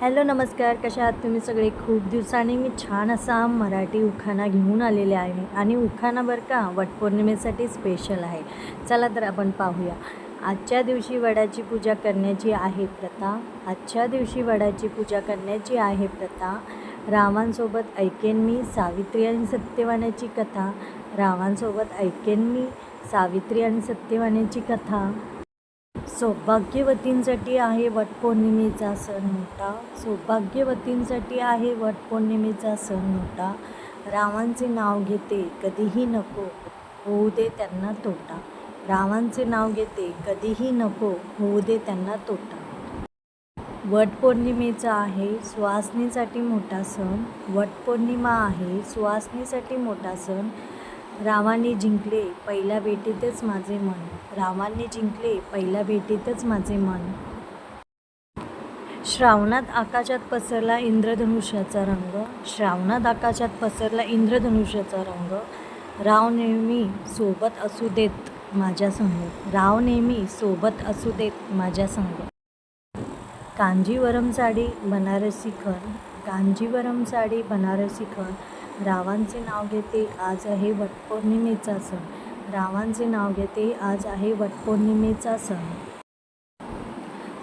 Hello नमस्कार. कशा आहात तुम्ही सगळे? खूप दिवसांनी मी छान असा मराठी उखाणा घेऊन आलेले आहे आणि उखाणा बरं का वटपौर्णिमेसाठी स्पेशल आहे. चला तर आपण पाहूया. आजच्या दिवशी वडाची पूजा करण्याची आहे प्रथा. आजच्या दिवशी वडाची पूजा करण्याची आहे प्रथा. रामांसोबत ऐकेन मी सावित्री आणि सत्यवानाची कथा. रामांसोबत ऐकेन मी सावित्री आणि सत्यवानाची कथा. सौभाग्यवतींसाठी आहे वटपौर्णिमेचा सण मोठा. सौभाग्यवतींसाठी आहे वटपौर्णिमेचा सण मोठा. रावांचे नाव घेते कधीही नको होऊ दे त्यांना तोटा. रावांचे नाव घेते कधीही नको होऊ दे त्यांना तोटा. वटपौर्णिमेचा आहे सुवासनीसाठी मोठा सण. वटपौर्णिमा आहे सुवासनीसाठी मोठा सण. रावाने जिंकले पहिल्या भेटीतच माझे मन. रावाने जिंकले पहिल्या भेटीतच माझे मन. श्रावणात आकाशात पसरला इंद्रधनुष्याचा रंग. श्रावणात आकाशात पसरला इंद्रधनुष्याचा रंग. राव नेहमी सोबत असू देत माझ्या संग. राव नेहमी सोबत असू देत माझ्या संग. कांजीवरम साडी बनारसी खन कांजीवरम साडी बनारसी खन रावांचे नाव घेते आज आहे वटपौर्णिमेचा सण. रावांचे नाव घेते आज आहे वटपौर्णिमेचा सण.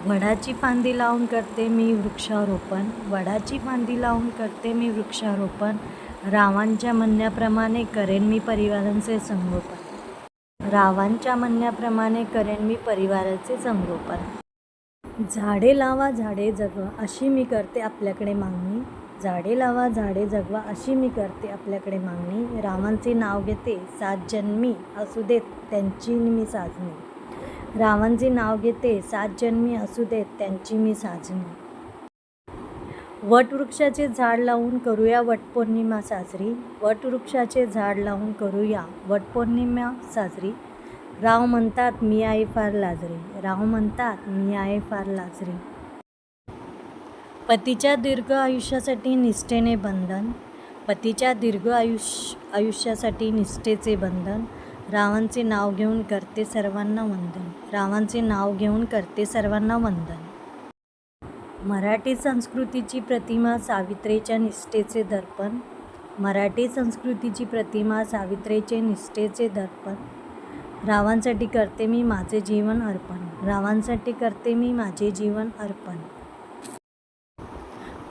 वडाची फांदी लावून करते मी वृक्षारोपण. वडाची फांदी लावून करते मी वृक्षारोपण. रावांच्या म्हणण्याप्रमाणे करेन मी परिवारांचे संगोपन. रावांच्या म्हणण्याप्रमाणे करेन मी परिवाराचे संगोपन. झाडे लावा झाडे जगवा अशी मी करते आपल्याकडे मागणी. झाडे लावा झाडे जगवा अशी मी करते आपल्याकडे मागणी. रामांचे नाव घेते सात जन्मी असू देत त्यांची मी साजणी रामांचे नाव घेते सात जन्मी असू देत त्यांची मी साजणी वटवृक्षाचे झाड लावून करूया वटपौर्णिमा साजरी. वटवृक्षाचे झाड लावून करूया वटपौर्णिमा साजरी. राव म्हणतात मी आहे फार लाजरी. राव म्हणतात मी आहे फार लाजरी. पतीच्या दीर्घ आयुष्यासाठी निष्ठेने बंधन पतीच्या दीर्घ आयुष्य आयुष्यासाठी निष्ठेचे बंधन रावांचे नाव घेऊन करते सर्वांना वंदन रावांचे नाव घेऊन करते सर्वांना वंदन. मराठी संस्कृतीची प्रतिमा सावित्रीच्या निष्ठेचे दर्पण मराठी संस्कृतीची प्रतिमा सावित्रीचे निष्ठेचे दर्पण. रावांसाठी करते मी माझे जीवन अर्पण रावांसाठी करते मी माझे जीवन अर्पण.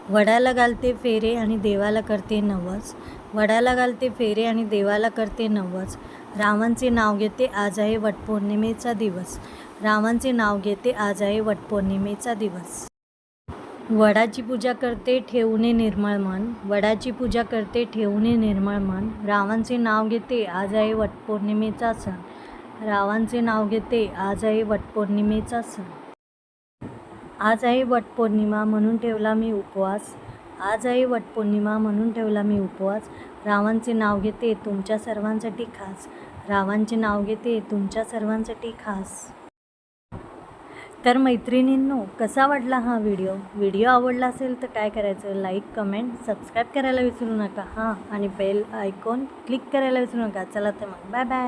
वडाला घालते फेरे आणि देवाला करते नवस. वडाला घालते फेरे आणि देवाला करते नवस. रावांचे नाव घेते आज आहे वटपौर्णिमेचा दिवस. रावांचे नाव घेते आज आहे वटपौर्णिमेचा दिवस. वडाची पूजा करते ठेवणे निर्मळ मन. वडाची पूजा करते ठेवणे निर्मळ मन. रावांचे नाव घेते आज आहे वटपौर्णिमेचा सण. रावांचे नाव घेते आज आहे वटपौर्णिमेचा सण. आज आहे वटपौर्णिमा म्हणून ठेवला मी उपवास. आज आहे वटपौर्णिमा म्हणून ठेवला मी उपवास. रावांचे नाव घेते तुमच्या सर्वांसाठी खास. रावांचे नाव घेते तुमच्या सर्वांसाठी खास. तर मैत्रिणींनो कसा वाटला हा व्हिडिओ? व्हिडिओ आवडला असेल तर काय करायचं? लाईक कमेंट सबस्क्राईब करायला विसरू नका. हां आणि बेल आयकॉन क्लिक करायला विसरू नका. चला तर मग. Bye bye.